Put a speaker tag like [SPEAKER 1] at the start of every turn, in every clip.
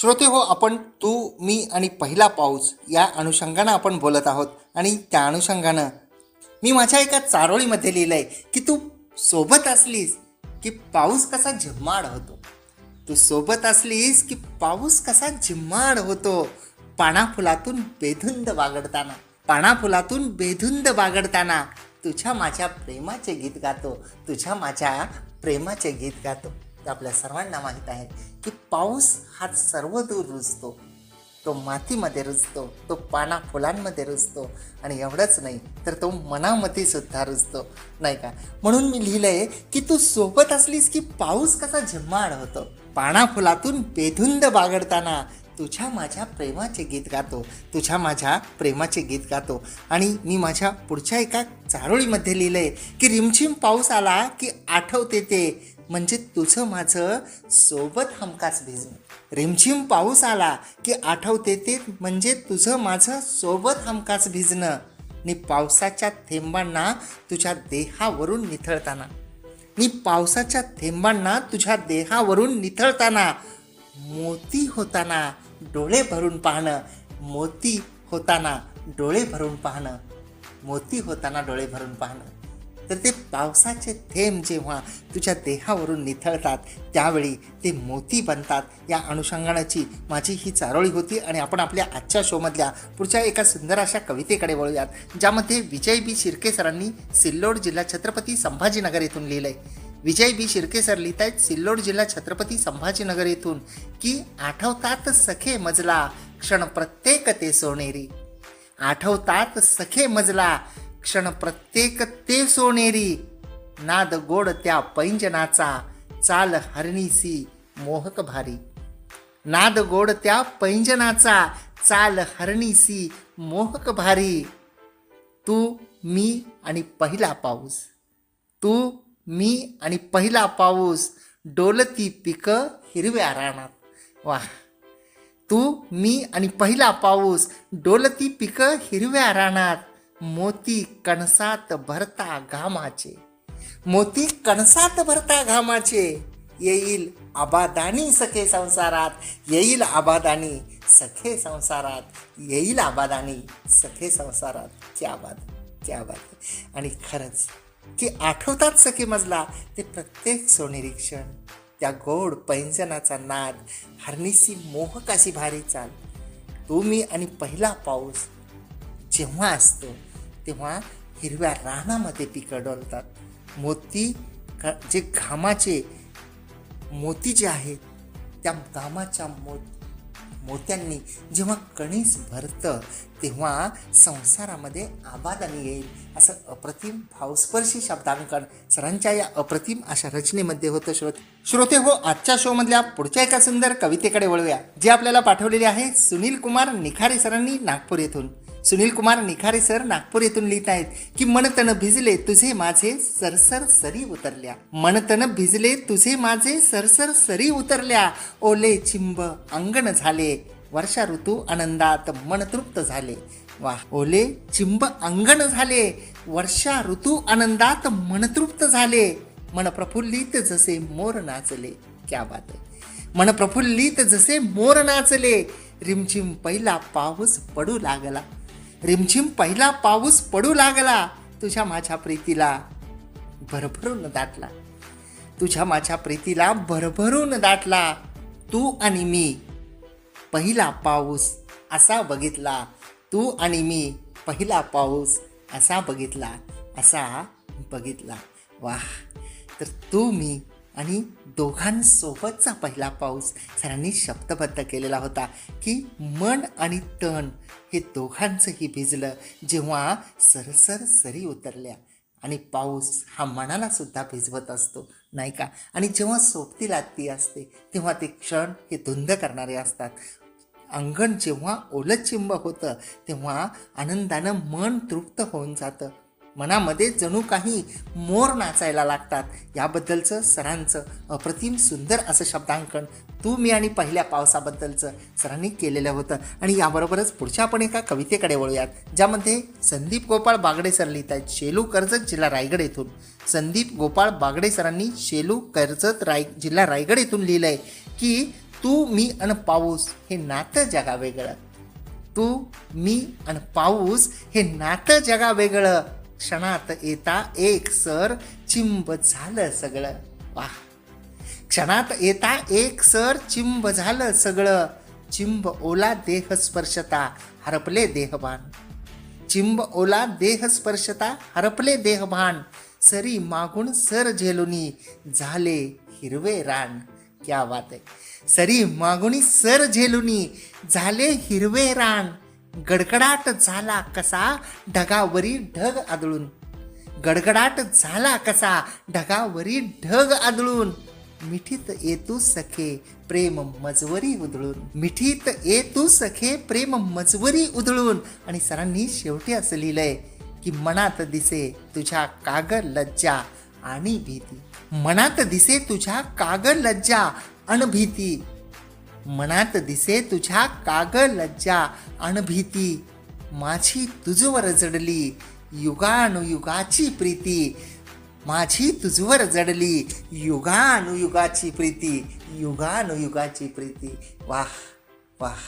[SPEAKER 1] श्रोते हो आपण तू मी आणि पहिला पाऊस या अनुषंगानं आपण बोलत आहोत आणि त्या अनुषंगानं मी माझ्या एका चारोळीमध्ये लिहिलं आहे की तू सोबत असलीस की पाऊस कसा झिम्माड होतो. तू सोबत असलीस की पाऊस कसा झिम्माड होतो. पानाफुलातून बेधुंद बागडताना पानाफुलातून बेधुंद बागडताना तुझ्या माझ्या प्रेमाचे गीत गातो तुझ्या माझ्या प्रेमाचे गीत गातो. ते आपल्या सर्वांना माहीत आहे की पाऊस हा सर्व दूर रुजतो. तो मातीमध्ये रुजतो तो पाना फुलांमध्ये रुजतो आणि एवढंच नाही तर तो मनामध्ये सुद्धा रुजतो नाही का? म्हणून मी लिहिलंय की तू सोबत असलीस की पाऊस कसा झिम्माड होतो. पाना फुलातून बेधुंद बागडताना तुझ्या माझ्या प्रेमाचे गीत गातो तुझ्या माझ्या प्रेमाचे गीत गातो. आणि मी माझ्या पुढच्या एका चारोळीमध्ये लिहिलंय की रिमझिम पाऊस आला की आठवते ते म्हणजे तुझं माझं सोबत हमखास भिजणं रिमझिम पाऊस आला की आठवते ते म्हणजे तुझं माझं सोबत हमखास भिजणं. आणि पावसाच्या थेंबांना तुझ्या देहावरून निथळताना. मी पावसाच्या थेंबांना तुझ्या देहावरून निथळताना. मोती होताना डोळे भरून पाहणं. मोती होताना डोळे भरून पाहणं. मोती होताना डोळे भरून पाहणं. तर ते पावसाचे थेंब जेव्हा तुझ्या देहावरून निथळतात त्यावेळी ते मोती बनतात. या अनुषंगानाची माझी ही चारोळी होती आणि आपण आपल्या आजच्या शोमधल्या पुढच्या एका सुंदर अशा कवितेकडे वळूयात ज्यामध्ये विजय बी शिर्के सरांनी सिल्लोड जिल्हा छत्रपती संभाजीनगर येथून लिहिलंय. विजय बी शिर्के सर लिहित आहेत सिल्लोड जिल्हा छत्रपती संभाजीनगर येथून की आठवतात सखे मजला क्षण प्रत्येक ते सोनेरी. आठवतात सखे मजला क्षण प्रत्येक ते सोनेरी नाद गोड त्या पैंजनाचा चाल हरणीसी मोहक भारी. नाद गोड त्या पैंजनाचा चाल हरणीसी मोहक भारी. तू मी आणि पहिला पाऊस. तू मी आणि पहिला पाऊस डोलती पिकं हिरव्या रानात. वाह! तू मी आणि पहिला पाऊस डोलती पिकं हिरव्या रानात. मोती कणसात भरता घामाचे. मोती कणसात भरता घामाचे. येईल आबादानी सखे संसारात येईल आबादानी सखे संसारात येईल आबादानी सखे संसारात. क्या बात क्या बात आणि खरंच की आठवतात सखे मजला ते प्रत्येक सोनेरी क्षण त्या गोड पैंजनाचा नाद हरणीसी मोहक अशी भारी चाल. तो मी आणि पहिला पाऊस जेव्हा असतो तेव्हा हिरव्या रानामध्ये पिकं डोलतात मोती क जे घामाचे मोती जे आहेत त्या घामाच्या मो मोत्यांनी जेव्हा कणीस भरतं तेव्हा संसारामध्ये आबादानी येईल. असं अप्रतिम भावस्पर्शी शब्दांकन सरांच्या या अप्रतिम अशा रचनेमध्ये होतं श्रोते. श्रोते हो आजच्या शोमधल्या पुढच्या एका सुंदर कवितेकडे वळूया जे आपल्याला पाठवलेले आहे सुनील कुमार निखारे सरांनी नागपूर येथून. सुनील कुमार निखारे सर नागपूर येथून लिहित आहेत की मनतन भिजले तुझे माझे सरसर सरी उतरल्या. मनतन भिजले तुझे माझे सरसर सरी उतरल्या. ओले चिंब अंगण झाले. वर्षा ऋतू आनंदात मन तृप्त झाले. वा ओले चिंब अंगण झाले. वर्षा ऋतू आनंदात मन तृप्त झाले. मन प्रफुल्लित जसे मोर नाचले. क्या बात आहे मन प्रफुल्लित जसे मोर नाचले. रिमझिम पहिला पाऊस पडू लागला. रिमझिम पहिला पाऊस पडू लागला तुझ्या माझ्या प्रीतीला. भरभरून दाटला. तुझ्या माझ्या प्रीतीला भरभरून दाटला. तू आणि मी. पहिला पाऊस असा बघितला. तू आणि मी. पहिला पाऊस असा बघितला. असा बघितला. वाह. तर तू मी. आणि दोघांसोबतचा पहिला पाऊस सरांनी शब्दबद्ध केलेला होता की मन आणि तण हे दोघांचंही भिजलं जेव्हा सरसर सरी उतरल्या. आणि पाऊस हा मनाला सुद्धा भिजवत असतो नाही का? आणि जेव्हा सोबती लागती असते तेव्हा ते क्षण हे धुंद करणारे असतात. अंगण जेव्हा ओलचिंब होतं तेव्हा आनंदानं मन तृप्त होऊन जातं. मनामध्ये जणू काही मोर नाचायला लागतात. याबद्दलचं सरांचं अप्रतिम सुंदर असं शब्दांकन तू मी आणि पहिल्या पावसाबद्दलचं सरांनी केलेलं होतं. आणि याबरोबरच पुढच्या आपण एका कवितेकडे वळूयात ज्यामध्ये संदीप गोपाळ बागडे सर लिहित आहेत शेलू कर्जत जिल्हा रायगड येथून. संदीप गोपाळ बागडे सरांनी शेलू कर्जत राय जिल्हा रायगड येथून लिहिलं आहे की तू मी आणि पाऊस हे नातं जगा वेगळं तू मी आणि पाऊस हे नातं जगा वेगळं क्षणात येता एक सर चिंब झालं सगळं. वा. क्षणात येता एक सर चिंब झालं सगळं. चिंब ओला देह स्पर्शता हरपले देहभान चिंब ओला देह स्पर्शता हरपले देहभान सरी मागून सर झेलुनी झाले हिरवे रान. क्या बात आहे. सरी मागुनी सर झेलुनी झाले हिरवे रान. गडगडाट झाला कसा? ढगावरी ढग आदळून. गडगडाट झाला कसा? ढगावरी ढग आदळून. मिठीत येतू सखे प्रेम मजवरी उधळून. मिठीत येतू सखे प्रेम मजवरी उधळून. आणि सरांनी शेवटी असं लिहिलंय की मनात दिसे तुझ्या कागर लज्जा आणि भीती. मनात दिसे तुझ्या कागर लज्जा अनभीती मनात दिसे तुझ्या काग लज्जा अणभीती. माझी तुझवर जडली युगानुयुगाची प्रीती. माझी तुझवर जडली युगानुयुगाची प्रीती युगानुयुगाची प्रीती. वाह वाह.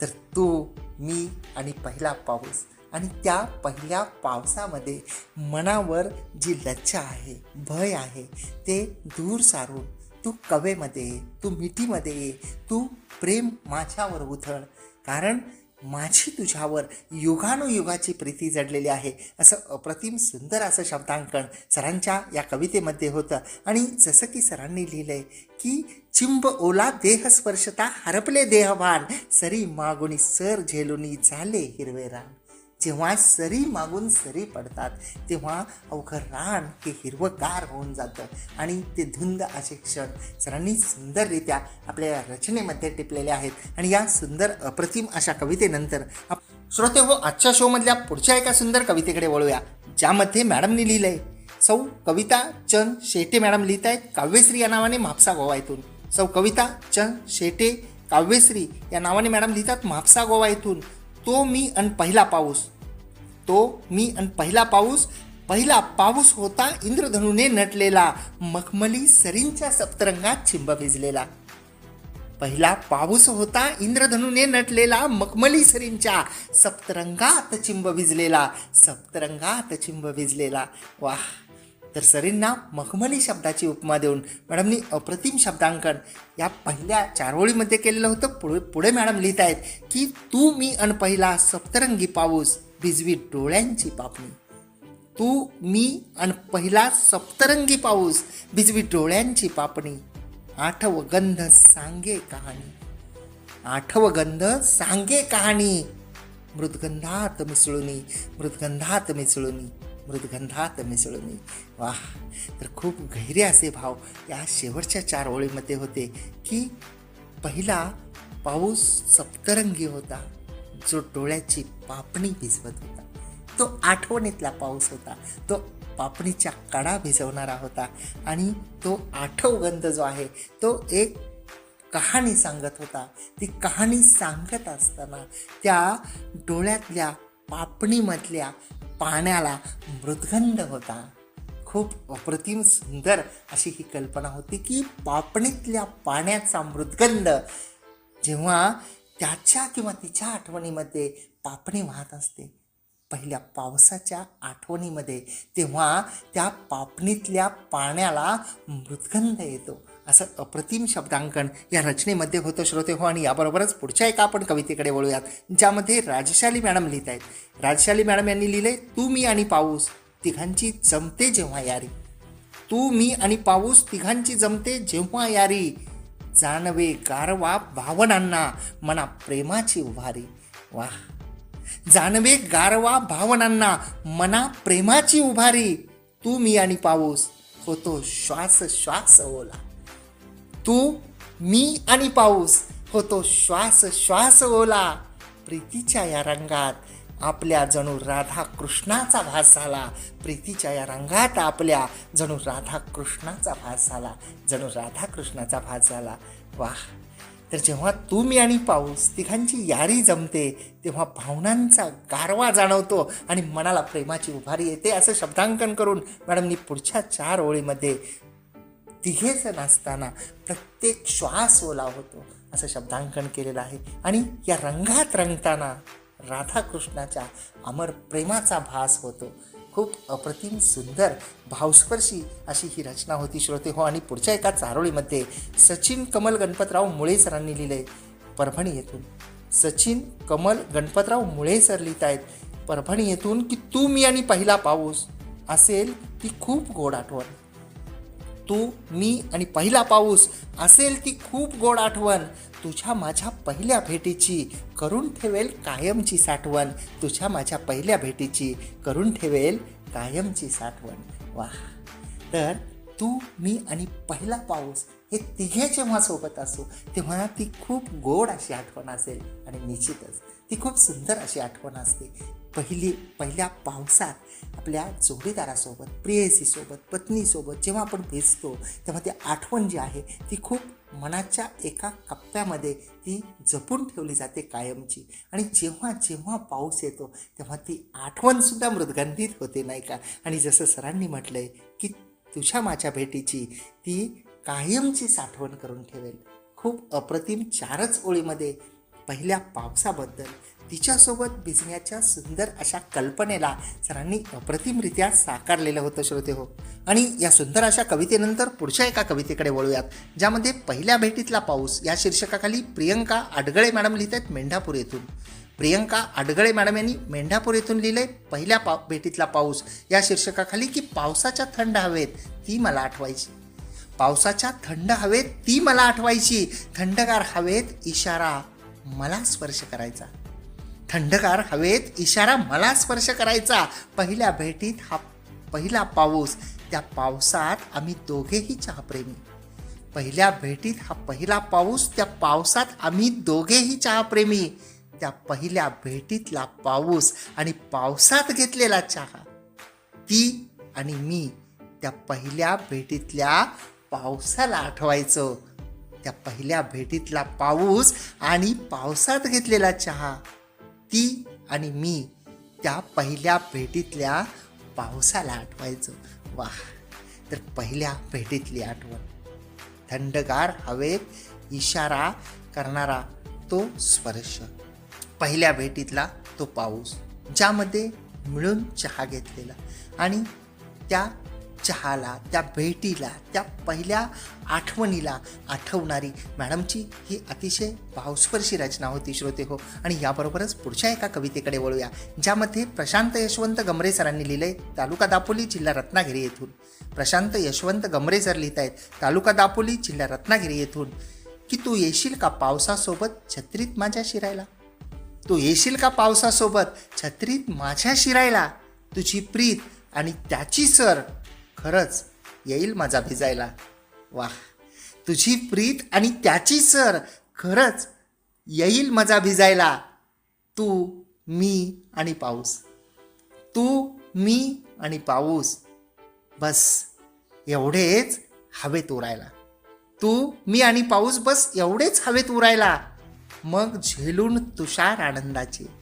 [SPEAKER 1] तर तू मी आणि पहिला पाऊस. आणि त्या पहिल्या पावसामध्ये मनावर जी लज्जा आहे भय आहे ते दूर सारून तू कवेमध्ये ये तू मिठीमध्ये ये तू प्रेम माझ्यावर उथळ कारण माझी तुझ्यावर युगानुयुगाची प्रीती जडलेली आहे असं अप्रतिम सुंदर असं शब्दांकन सरांच्या या कवितेमध्ये होतं. आणि जसं की सरांनी लिहिलं आहे की चिंब ओला देह स्पर्शता हरपले देहवान सरी मागुनी सर झेलुनी झाले हिरवे रान. जेव्हा सरी मागून सरी पडतात तेव्हा अवघं रान हे हिरवगार होऊन जातं. आणि ते धुंद असे क्षण सरांनी सुंदररित्या आपल्या रचनेमध्ये टिपलेले आहेत. आणि या सुंदर अप्रतिम अशा कवितेनंतर आप श्रोते हो आजच्या शोमधल्या पुढच्या एका सुंदर कवितेकडे वळूया ज्यामध्ये मॅडमनी लिहिलंय सौ कविता चंद शेटे मॅडम लिहित आहेत काव्यश्री या नावाने म्हापसा गोवा येथून सौ कविता चंद शेटे काव्यश्री या नावाने मॅडम लिहितात म्हापसा गोवा येथून तो मी अन पहिला पाऊस. तो मी अन पहिला पाऊस. पहिला पाऊस होता इंद्रधनुने नटलेला मखमली सरींच्या सप्तरंगात चिंब भिजलेला. पहिला पाऊस होता इंद्रधनुने नटलेला मखमली सरींच्या सप्तरंगात चिंब भिजलेला सप्तरंगात चिंब भिजलेला. वाह! तर सरींना मखमली शब्दाची उपमा देऊन मॅडमनी अप्रतिम शब्दांकन या पहिल्या चारोळीमध्ये केलेलं होतं. पुढे पुढे मॅडम लिहित आहेत की तू मी अन पहिला सप्तरंगी पाऊस भिजवी डोळ्यांची पापणी. तू मी अन पहिला सप्तरंगी पाऊस भिजवी डोळ्यांची पापणी. आठव गंध सांगे कहाणी. आठव गंध सांगे कहाणी. मृदगंधात मिसळुनी मृदगंधात मिसळुनी. मृदगंधात मिसळुनी. वाह तर खूप गहिरे असे भाव या शेवटच्या चार ओळीमध्ये होते. की पहिला पाऊस सप्तरंगी होता जो डोळ्याची पापणी भिजवत होता. तो आठवणीतला पाऊस होता तो पापणीच्या कडा भिजवणारा होता आणि तो आठवगंध जो आहे तो एक कहाणी सांगत होता. ती कहाणी सांगत असताना त्या डोळ्यातल्या पापणीमधल्या पाण्याला मृदगंध होता. खूप अप्रतिम सुंदर अशी ही कल्पना होती की पापणीतल्या पाण्याचा मृदगंध जेव्हा त्याच्या किंवा तिच्या आठवणीमध्ये पापणी वाहत असते. पहिल्या पावसाच्या आठवणीमध्ये तेव्हा त्या पापणीतल्या पाण्याला मृदगंध येतो. असं अप्रतिम शब्दांकन या रचनेमध्ये होतं श्रोते हो आणि याबरोबरच पुढच्या एका आपण कवितेकडे वळूयात ज्यामध्ये राजशाली मॅडम लिहित आहेत. राजशाली मॅडम यांनी लिहिले तू मी आणि पाऊस तिघांची जमते जेव्हा यारी. तू मी आणि पाऊस तिघांची जमते जेव्हा यारी. जाणवे गारवा भावनांना मना प्रेमाची उभारी वा जाणवे गारवा भावनांना मना प्रेमाची उभारी. तू मी आणि पाऊस होतो श्वास श्वास ओला. तू मी आणि पाऊस होतो श्वास श्वास ओला. प्रीतीच्या या रंगात आपल्या जणू राधा कृष्णाचा भास झाला. प्रीतीच्या या रंगात आपल्या जणू राधा कृष्णाचा भास झाला. जणू राधा कृष्णाचा भास झाला. वाह! तर जेव्हा तू मी आणि पाऊस तिघांची यारी जमते तेव्हा भावनांचा गारवा जाणवतो आणि मनाला प्रेमाची उभारी येते असं शब्दांकन करून मॅडमनी पुढच्या चार ओळीमध्ये तिघेच नाचताना प्रत्येक श्वास ओला होतो. असं शब्दांकन केलेलं आहे. आणि या रंगात रंगताना राधाकृष्णाच्या अमर प्रेमाचा भास होतो. खूप अप्रतिम सुंदर भावस्पर्शी अशी ही रचना होती श्रोते. हो आणि पुढच्या एका चारोळीमध्ये सचिन कमल गणपतराव मुळे सरांनी लिहिले परभणी येथून. सचिन कमल गणपतराव मुळे सर लिहित आहेत परभणी येथून की तू मी आणि पहिला पाऊस असेल ती खूप गोड आठवण. तू मी आणि पहिला पाऊस असेल ती खूप गोड आठवण. तुझ्या माझ्या पहिल्या भेटीची करून ठेवेल कायमची साठवण. तुझ्या माझ्या पहिल्या भेटीची करून ठेवेल कायमची साठवण. वा. तर तू मी आणि पहिला पाऊस हे तिघे जेव्हा सोबत असू तेव्हा ती खूप गोड अशी आठवण असेल आणि निश्चितच ती खूप सुंदर अशी आठवण असते. पहिली पहिल्या पावसात आपल्या जोडीदारासोबत प्रेयसीसोबत पत्नीसोबत जेव्हा आपण भेटतो तेव्हा ती आठवण जी आहे ती खूप मनाच्या एका कप्प्यामध्ये ती जपून ठेवली जाते कायमची. आणि जेव्हा जेव्हा पाऊस येतो तेव्हा ती आठवणसुद्धा मृदगंधित होते नाही का? आणि जसं सरांनी म्हटलं आहे की तुझ्या माझ्या भेटीची ती कायमची साठवण करून ठेवेल. खूप अप्रतिम चारच ओळीमध्ये पहिल्या पावसाबद्दल तिच्यासोबत भिजण्याच्या सुंदर अशा कल्पनेला सरांनी अप्रतिमरित्या साकारलेलं होतं श्रोते हो. आणि या सुंदर अशा कवितेनंतर पुढच्या एका कवितेकडे वळूयात ज्यामध्ये पहिल्या भेटीतला पाऊस या शीर्षकाखाली प्रियंका आडगळे मॅडम लिहित आहेत मेंढापूर येथून. प्रियंका आडगळे मॅडम यांनी मेंढापूर येथून लिहिले पहिल्या पा भेटीतला पाऊस या शीर्षकाखाली की पावसाच्या थंड हवेत ती मला आठवायची. पावसाच्या थंड हवेत ती मला आठवायची. थंडगार हवेत इशारा मला स्पर्श करायचा. थंडगार हवेत इशारा मला स्पर्श करायचा. पहिल्या भेटीत हा पहिला पाऊस त्या पावसात आम्ही दोघेही चहाप्रेमी. पहिल्या भेटीत हा पहिला पाऊस त्या पावसात आम्ही दोघेही चहाप्रेमी. त्या पहिल्या भेटीतला पाऊस आणि पावसात घेतलेला चहा. ती आणि मी त्या पहिल्या भेटीतल्या पावसाला आठवायचो. त्या पहिल्या भेटीतला पाऊस आणि पावसात घेतलेला चहा. ती आणि मी त्या पहिल्या भेटीतल्या पावसाला आठवायचो. वा तर पहिल्या भेटीतली आठवण. थंडगार हवेत इशारा करणारा तो स्पर्श. पहिल्या भेटीतला तो पाऊस ज्यामध्ये मिळून चहा घेतलेला आणि त्या चहाला त्या भेटीला त्या पहिल्या आठवणीला आठवणारी. मॅडमची ही अतिशय भावस्पर्शी रचना होती श्रोते हो. आणि याबरोबरच पुढच्या एका कवितेकडे वळूया ज्यामध्ये प्रशांत यशवंत गमरे सरांनी लिहिलंय तालुका दापोली जिल्हा रत्नागिरी येथून. प्रशांत यशवंत गमरे सर लिहित आहेत तालुका दापोली जिल्हा रत्नागिरी येथून. की तू येशील का पावसासोबत छत्रीत माझ्या शिरायला? तू येशील का पावसासोबत छत्रीत माझ्या शिरायला? तुझी प्रीत आणि त्याची सर खरंच येईल माझा भिजायला. वाह तुझी प्रीत आणि त्याची सर खरंच येईल माझा भिजायला. तू मी आणि पाऊस. तू मी आणि पाऊस. बस एवढेच हवेत उरायला. तू मी आणि पाऊस बस एवढेच हवेत उरायला. मग झेलून तुषार आनंदाचे.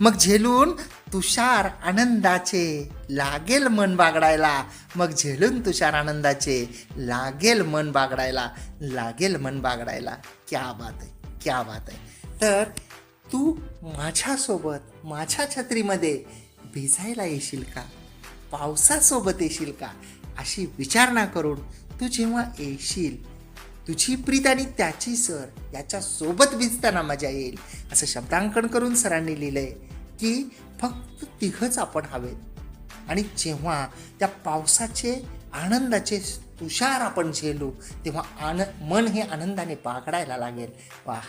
[SPEAKER 1] मग झेलून तुषार आनंदाचे लागेल मन बागडायला. मग झेलून तुषार आनंदाचे लागेल मन बागडायला. लागेल मन बागडायला. क्या बात आहे क्या बात आहे. तर तू माझ्यासोबत माझ्या छत्रीमध्ये भिजायला येशील का? पावसासोबत येशील का? अशी विचारणा करून तू जेव्हा येशील तुझी प्रीत आणि त्याची सर याच्या सोबत भिजताना मजा येईल. असं शब्दांकन करून सरांनी लिहिलंय की फक्त तिघच आपण हवेत. आणि जेव्हा त्या पावसाचे आनंदाचे तुषार आपण झेलू तेव्हा आन मन हे आनंदाने पाकडायला लागेल. वा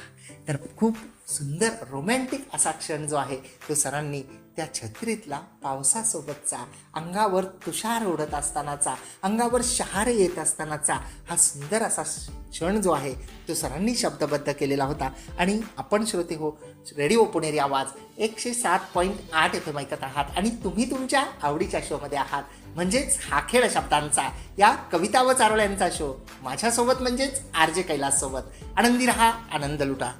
[SPEAKER 1] तर खूप सुंदर रोमॅन्टिक असा क्षण जो आहे तो सरांनी त्या छत्रीतला पावसासोबतचा अंगावर तुषार ओढत असतानाचा अंगावर शहारे येत असतानाचा हा सुंदर असा क्षण जो आहे तो सरांनी शब्दबद्ध केलेला होता. आणि आपण श्रोते हो रेडिओ पुणेरी आवाज एकशे सात पॉईंट आठ एफ एम ऐकत आहात आणि तुम्ही तुमच्या आवडीच्या शोमध्ये आहात. म्हणजेच हा खेळ शब्दांचा या कविता व चारोळ्यांचा शो माझ्यासोबत म्हणजेच आर जे कैलाससोबत. आनंदी रहा आनंद लुटा.